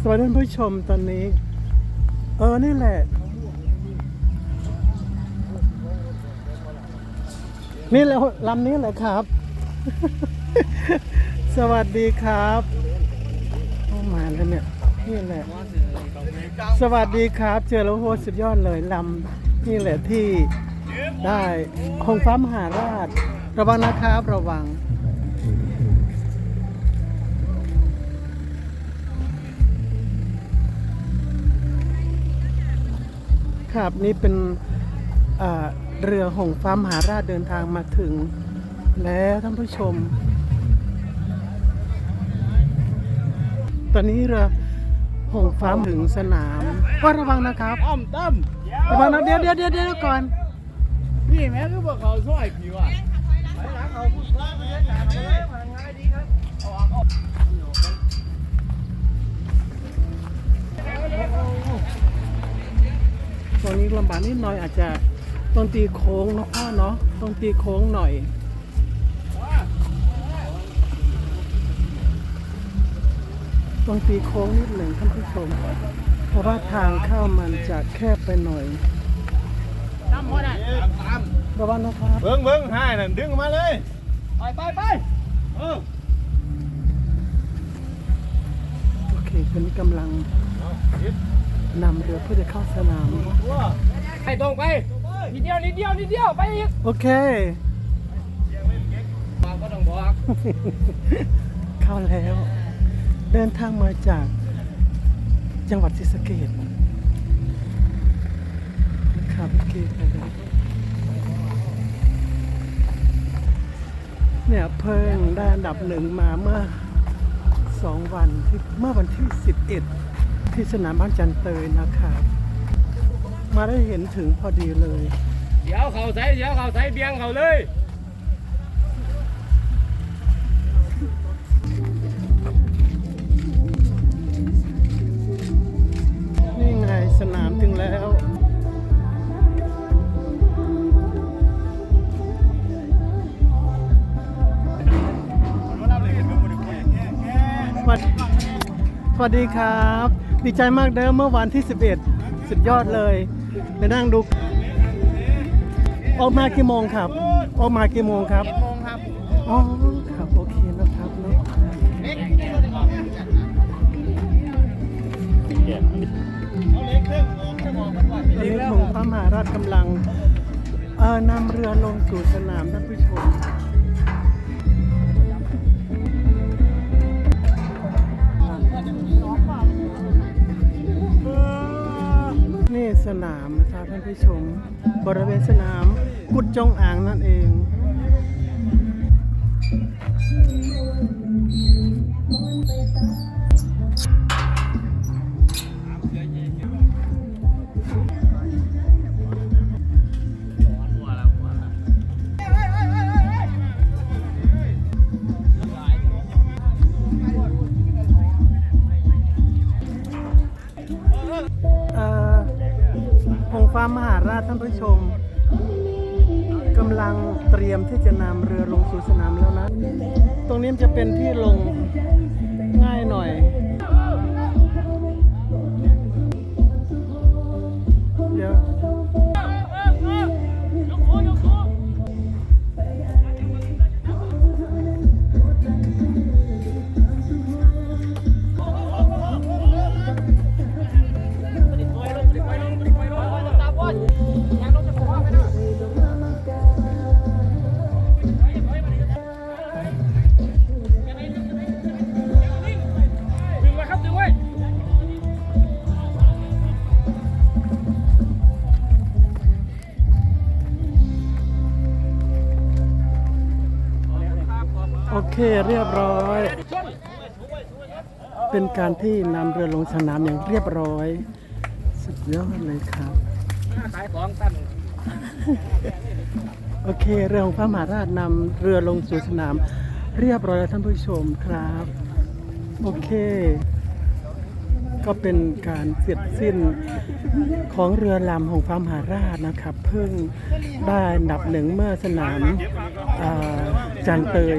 สวัสดีท่านผู้ชมตอนนี้ เออ นี่แหละ นี่แหละลำนี้แหละครับ สวัสดีครับเข้ามาแล้วเนี่ย นี่แหละ สวัสดีครับ เจอแล้วโหสุดยอดเลยลำนี่แหละที่ได้หงฟ้ามหาราช ระวังนะครับ ระวัง ครับนี่เป็นเอ่อเรือหงฟ้ามหาราชเดินทางมาถึง แล้วท่านผู้ชม ตอนนี้เรือหงฟ้าถึงสนามก็ระวังนะครับอ้อมตั้มระวังนะเดี๋ยวเดี๋ยวเดี๋ยวเดี๋ยวก่อนนี่แม่คือบอกเขาช่วยผิวอะไปหลังเขาพูดว่ามันจะจ่ายเลยมันง่ายดีครับเอาออกเอาตรง นี้ลำบากนิดหน่อยอาจจะต้องตีโค้งเนาะพ่อเนาะต้องตีโค้งหน่อยต้องตีโค้งนิดหนึ่งท่านผู้ชม เพราะว่าทางเข้ามันจะแคบไปหน่อยตั้มพอได้ตามระวังนะครับเบิ้งเบิ้งให้นั่นดึงมาเลย ไปไปไปเออโอเคคนนี้กำลัง นำเรือเพื่อจะเข้าสนาม ไปตรงไปนิดเดียวนิดเดียวนิดเดียวไปอีกโอเคบอกก็ต้องบอกเข้าแล้ว เดินทางมาจากจังหวัดศรีสะเกษนะครับโอเคครับเนี่ยเพิ่งได้อันดับหนึ่งมาเมื่อสองวันที่เมื่อวันที่11 ที่สนามบ้านจันเตยนะครับมาได้เห็นถึงพอดีเลย เดี๋ยวเขาใส่เดี๋ยวเขาใส่เบียงเขาเลยนี่ไงสนามถึงแล้วสวัสดีสวัสดีครับ ดีใจมากเด้อเมื่อวันที่ 11 สุดยอดเลยไปนั่งดู ออกมากี่โมงครับ ออกมากี่โมงครับโมงครับอ๋อครับโอเคนะครับเนอะตอนนี้หงพระมหาราชกำลังเอ่อนำเรือลงสู่สนามท่านผู้ชม สนามนะครับท่านผู้ชม บริเวณสนามกุดจงอ่างนั่นเอง รงนี้จะเป็นที่ลงง่ายหน่อย เคเรียบร้อย เป็นการที่นำเรือลงสนามอย่างเรียบร้อย สุดยอดเลยครับขายของตั้มโอเค เรือของพระมหาราชนำเรือลงสู่สนาม เรียบร้อยแล้วท่านผู้ชมครับ โอเค ก็เป็นการเสร็จสิ้นของเรือลำของพระมหาราชนะครับ เพิ่งได้นดับหนึ่งเมื่อสนามอ่าจันเตย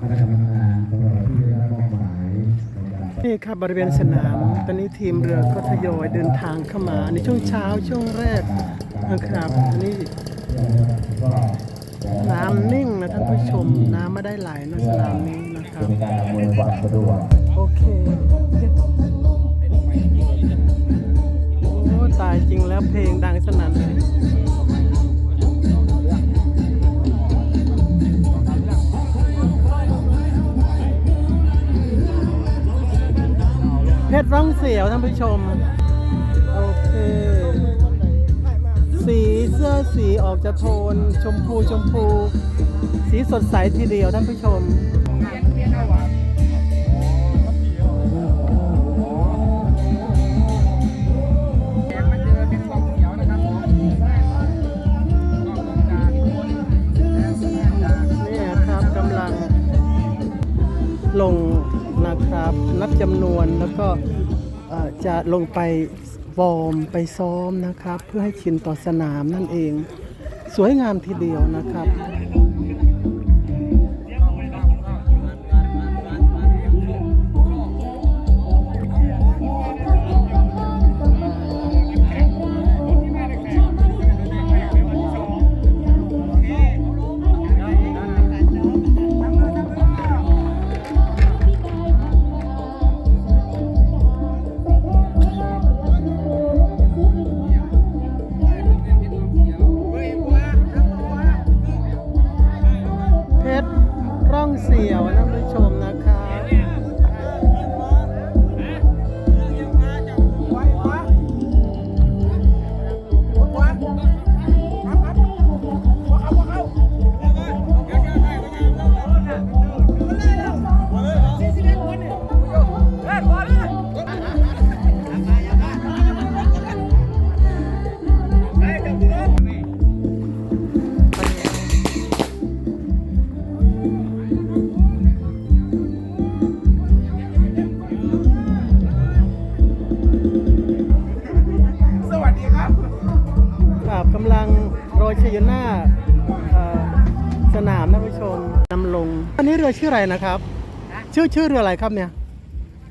คณะกรรมการของเราที่ได้รับมอบหมายนี่ครับบริเวณสนาม ตอนนี้ทีมเรือก็ทยอยเดินทางเข้ามาในช่วงเช้าช่วงแรกนะครับอันนี้น้ำนิ่งนะท่านผู้ชมน้ำไม่ได้ไหลนะสนามนี้นะครับโอเคโอ้ตายจริงแล้วเพลงดังสนั่นเลย เสี่ยวท่านผู้ชม โอเค สีเสื้อสีออกจะโทน ชมพูชมพู สีสดใสทีเดียวท่านผู้ชมลงนะครับนับจำนวนแล้วก็เอ่อ จะลงไปวอร์มไปซ้อมนะครับ เพื่อให้ชินต่อสนามนั่นเอง สวยงามทีเดียวนะครับ นามท่านผู้ชมนำลง อันนี้เรือชื่ออะไรนะครับชื่อชื่อเรืออะไรครับเนี่ย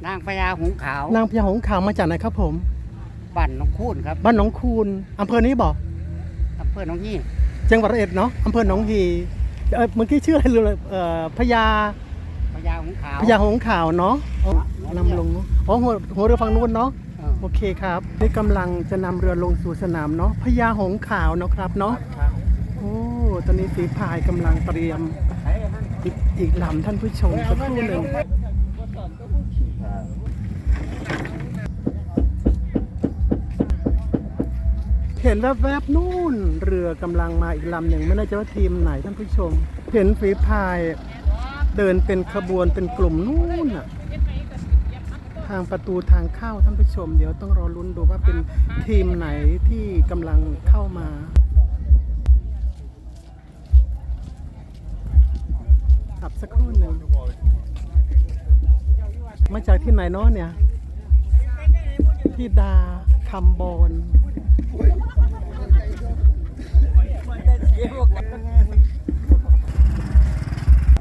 นางพญาหงส์ขาวนางพญาหงส์ขาวมาจากไหนครับผม บ้านหน้องคูนครับบ้านหนองคูนอำเภอนี้บอกอำเภอหนองยี่จังหวัดร้อยเอ็ดเนาะอำเภอหนองฮีเอ่อเมื่อกี้ชื่ออะไรเรือเอ่อพญาพญาหงส์ขาวพญาหงส์ขาวเนาะอ๋อนำลงเนอะอ๋อหัวหัวเรือฝั่งนู้นเนาะ เออโอเคครับนี่กำลังจะนำเรือลงสู่สนามเนาะพญาหงส์ขาวเนาะครับเนาะครับโอ้ ตอนนี้ฝีพายกำลังเตรียมอีกอีกลำท่านผู้ชมสักครู่หนึ่งเห็นแวบๆนู่นเรือกำลังมาอีกลำหนึ่งไม่แน่ใจว่าทีมไหนท่านผู้ชม เห็นฝีพายเดินเป็นขบวนเป็นกลุ่มนู่นน่ะทางประตูทางเข้าท่านผู้ชม เดี๋ยวต้องรอลุ้นดูว่าเป็นทีมไหนที่กำลังเข้ามา หนึ่งมาจากที่ไหนเนาะเนี่ย ที่ดาคำบอล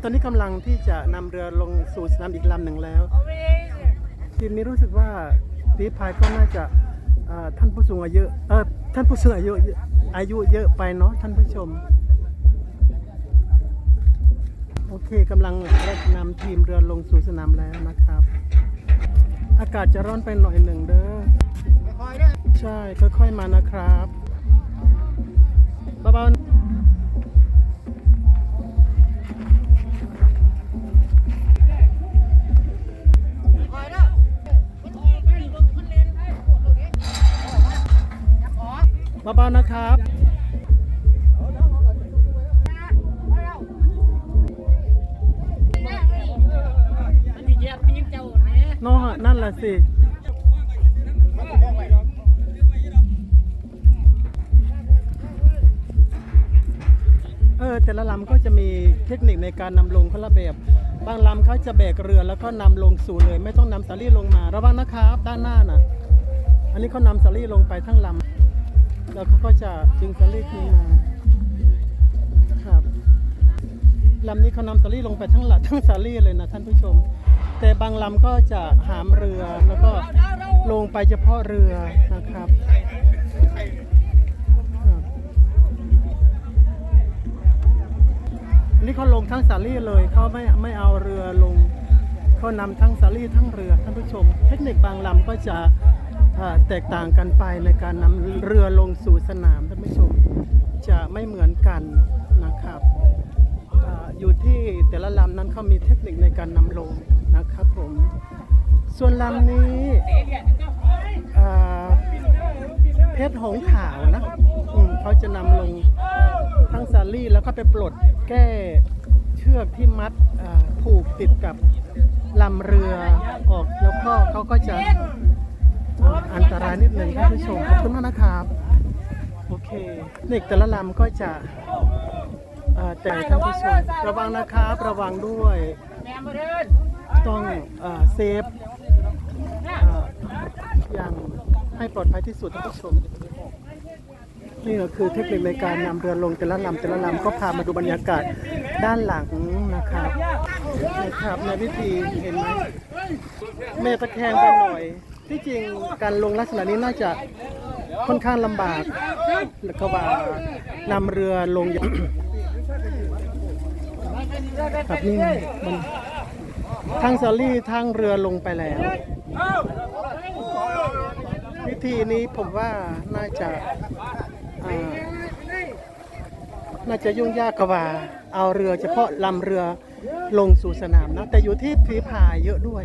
ตอนนี้กำลังที่จะนำเรือลงสู่สนามอีกลำหนึ่งแล้วทีมนี้รู้สึกว่าปีพายก็น่าจะท่านผู้สูงอายุเออท่านผู้สูงอายุอายุเยอะไปเนาะท่านผู้ชม โอเคกำลังนำทีมเรือลงสู่สนามแล้วนะครับ อากาศจะร้อนไปหน่อยหนึ่งเด้อใช่ค่อยๆมานะครับเบาๆเบาๆนะครับ นาะนั่นแหละสิแต่ละลำก็จะมีเทคนิคในการนำลงคนละแบบ บางลำเขาจะแบกเรือแล้วก็นำลงสู่เลย ไม่ต้องนำสาลี่ลงมา ระวังนะครับด้านหน้าน่ะอันนี้เขานำสาลี่ลงไปทั้งลำแล้วเขาก็จะดึงสาลี่ขึ้นมาครับลำนี้เขานำสาลี่ลงไปทั้งหลัดทั้งสาลี่เลยนะท่านผู้ชม แต่บางลำก็จะหามเรือแล้วก็ลงไปเฉพาะเรือนะครับนนี้เขาลงทั้งสาลี่เลยเขาไม่ไม่เอาเรือลงเขานำทั้งสาลี่ทั้งเรือท่านผู้ชม เทคนิคบางลำก็จะแตกต่างกันไปในการนำเรือลงสู่สนามท่านผู้ชมจะไม่เหมือนกันนะครับออยู่ที่แต่ละลำนั้นเขามีเทคนิคในการนำลง นะครับผม ส่วนลำนี้เพชรหงขาวนะเขาจะนำลงทั้งซาลี่แล้วก็ไปปลดแก้เชือกที่มัดผูกติดกับลำเรือออก แล้วก็เขาก็จะอันตรายนิดหนึ่งท่านผู้ชมขอบคุณมากนะครับ โอเคนี่แต่ละลำก็จะแต่ท่านผู้ชมระวังนะครับ ระวังด้วย ต้องเซฟอย่างให้ปลอดภัยที่สุดท่านผู้ชมนี่ก็คือเทคนิคในการนำเรือลงแต่ละลำแต่ละลำก็พามาดูบรรยากาศด้านหลังนะครับนะครับในพิธีเห็นไหมแม่ตะแคงไปหน่อย ที่จริงการลงลักษณะนี้น่าจะค่อนข้างลำบากแล้วก็ว่านำเรือลงอย่างครับนี่มัน ทั้งซาลี่ทั้งเรือลงไปแล้วพิธีนี้ผมว่าน่าจะน่าจะยุ่งยากกว่า เอาเรือเฉพาะลำเรือลงสู่สนามนะ แต่อยู่ที่ฝีพายเยอะด้วย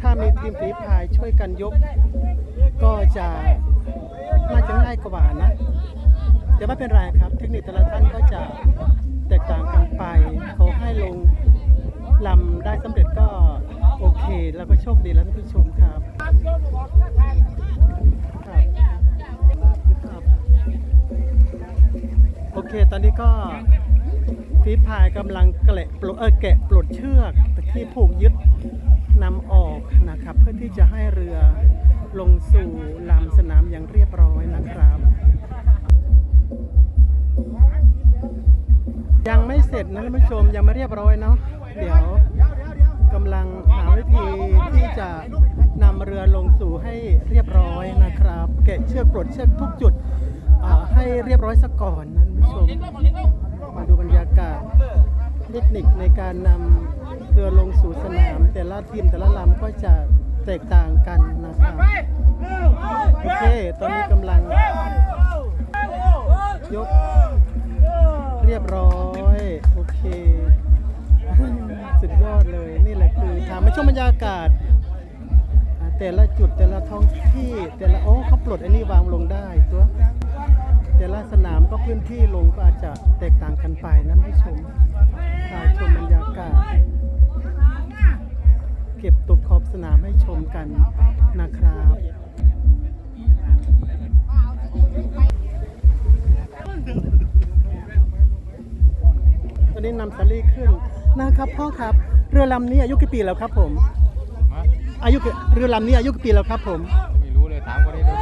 ถ้ามีทีมฝีพายช่วยกันยก ก็จะน่าจะง่ายกว่านะแต่ไม่เป็นไรครับ เทคนิคแต่ละท่านก็จะแตกต่างกันไปเขาให้ลง ลำได้สำเร็จก็โอเค แล้วก็โชคดีแล้วท่านผู้ชมครับครับ โอเค ตอนนี้ก็ฟีพายกำลังแกะปลดเออแกะปลดเชือกที่ผูกยึดนำออกนะครับ เพื่อที่จะให้เรือลงสู่ลำสนามอย่างเรียบร้อยนะครับ ยังไม่เสร็จนะท่านผู้ชมยังไม่เรียบร้อยเนาะ เดี๋ยวกำลังหาวิธีที่จะนำเรือลงสู่ให้เรียบร้อยนะครับ แกะเชือกปลดเชือกทุกจุดให้เรียบร้อยซะก่อนนะท่านผู้ชมมาดูบรรยากาศเทคนิคในการนำเรือลงสู่สนาม แต่ละทีมแต่ละลำก็จะแตกต่างกันนะครับโอเค ตอนนี้กำลังยกเรียบร้อย โอเค สุดยอดเลยนี่แหละคือทำให้ชมบรรยากาศ แต่ละจุดแต่ละท้องที่แต่ละโอ้เขาปลดอันนี้วางลงได้ตัว แต่ละสนามก็พื้นที่ลงก็อาจจะแตกต่างกันไปนั้นให้ชมพาชมบรรยากาศ เก็บตกขอบสนามให้ชมกันนะครับตอนนี้นำสาลี่ขึ้น นะครับพ่อครับ เรือลำนี้อายุกี่ปีแล้วครับผมอายุกี่เรือลำนี้อายุกี่ปีแล้วครับผมไม่รู้เลยถามคนนี้ดู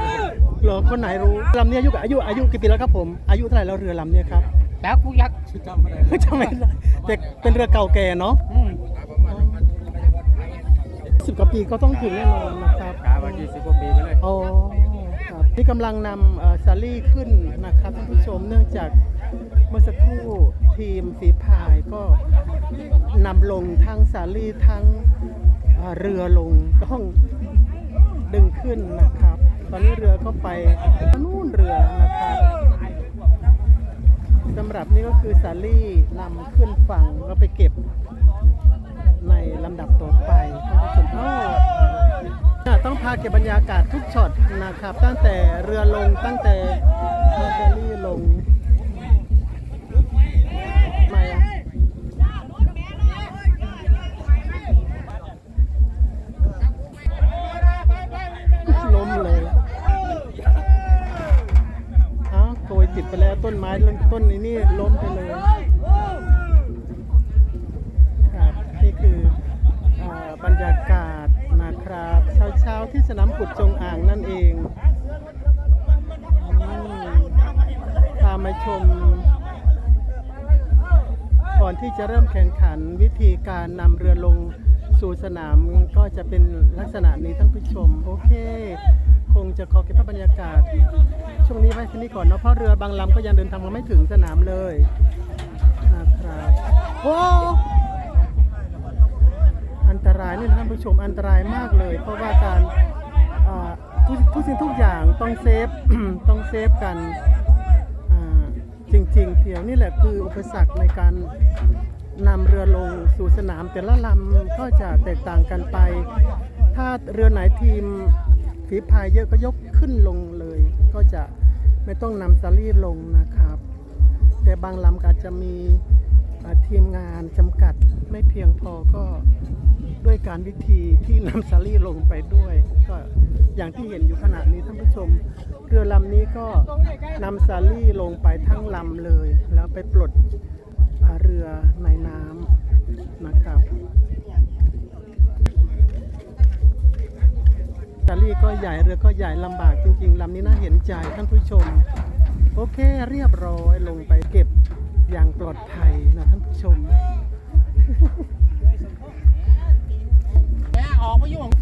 เหรอคนไหนรู้ลำนี้อายุอายุอายุกี่ปีแล้วครับผม อายุเท่าไหร่แล้วเรือลำเนี้ครับแล้วผู้ยักษ์จำไม่ได้จำไม่ได้แต่เป็นเรือเก่าแก่เนาะสิบกว่าปีก็ต้องถึงแน่นอนนะครับกาวันยี่สิบกว่าปีไปเลยโอ้ครับนี่กำลังนำเอ่อซาลี่ขึ้นนะครับท่านผู้ชมเนื่องจาก เมื่อสักครู่ทีมฝีพายก็นำลงทั้งซาลีทั้งเรือลงก็ต้องดึงขึ้นนะครับ ตอนนี้เรือก็ไปนู่นเรือนะครับสำหรับนี่ก็คือซาลี่นำขึ้นฝั่งแล้วไปเก็บในลำดับต่อไปท่านผู้ชมอ้าวเนี่ยต้องพาเก็บบรรยากาศทุกช็อตนะครับ ตั้งแต่เรือลงตั้งแต่เรือเฟอรี่ลง นี่ล้มไปเลยครับนี่คืออบรรยากาศนะครับเช้าๆที่สนามกุดจงอ่างนั่นเองพามาชม ก่อนที่จะเริ่มแข่งขันวิธีการนำเรือลงสู่สนามก็จะเป็นลักษณะนี้ท่านผู้ชม โอเค คงจะขอเก็บภาพบรรยากาศ ช่วงนี้ไว้ที่นี่ก่อนเนาะเพราะเรือบางลำก็ยังเดินทางมาไม่ถึงสนามเลยนะครับโอ้อันตรายนี่ท่านผู้ชมอันตรายมากเลย เพราะว่าการทุกทุกสิ่งทุกอย่างต้องเซฟต้องเซฟกันจริงๆเที่ยวนี่แหละคืออุปสรรคในการนำเรือลงสู่สนาม แต่ละลำก็จะแตกต่างกันไป ถ้าเรือไหนทีมฝีพายเยอะก็ยกขึ้นลงเล ก็จะไม่ต้องนำซาลี่ลงนะครับ แต่บางลำก็อาจจะมีทีมงานจำกัดไม่เพียงพอก็ด้วยการวิธีที่นำซาลี่ลงไปด้วย ก็อย่างที่เห็นอยู่ขณะนี้ท่านผู้ชม เรือลำนี้ก็นำซาลี่ลงไปทั้งลำเลย แล้วไปปลดเรือในน้ำนะครับ ตาลี่ก็ใหญ่เรือก็ใหญ่ลำบากจริง ๆลำนี้น่าเห็นใจท่านผู้ชม โอเคเรียบร้อยลงไปเก็บอย่างปลอดภัยนะท่านผู้ชมแม่ออกมาอยู่ของ